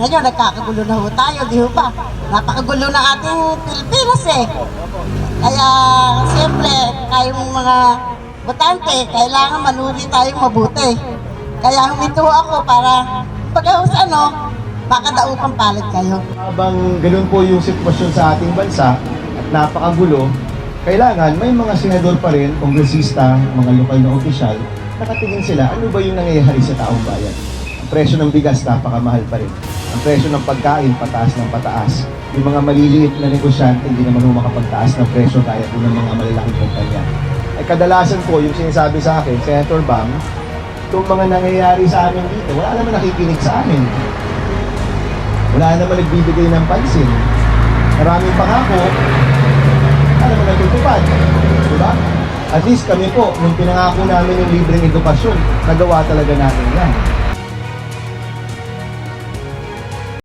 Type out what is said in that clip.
ngayon, nagkakagulo na ho tayo, di ho ba? Napakagulo ng ating Pilipinas eh. Kaya, siyempre, tayong mga botante, kailangan manuri tayong mabuti. Kaya huminto ako para, pag ano, makadaupang palit kayo. Habang ganun po yung sitwasyon sa ating bansa at napakagulo, kailangan may mga senador pa rin, kongresista, mga lokal na opisyal, nakatingin sila ano ba yung nangyayari sa taong bayan. Ang presyo ng bigas napakamahal pa rin. Ang presyo ng pagkain pataas ng pataas. Yung mga maliliit na negosyante hindi naman ho makapagtaas ng presyo kaya po ng mga malalaking kumpanya. Ay kadalasan po yung sinasabi sa akin, Senator Bang, itong mga nangyayari sa amin dito, wala naman nakikinig sa amin. Wala naman nagbibigay ng pansin. Maraming pangako, wala naman natutupad. Diba? At least kami po, nung pinangako namin yung libreng edukasyon, nagawa talaga natin yan.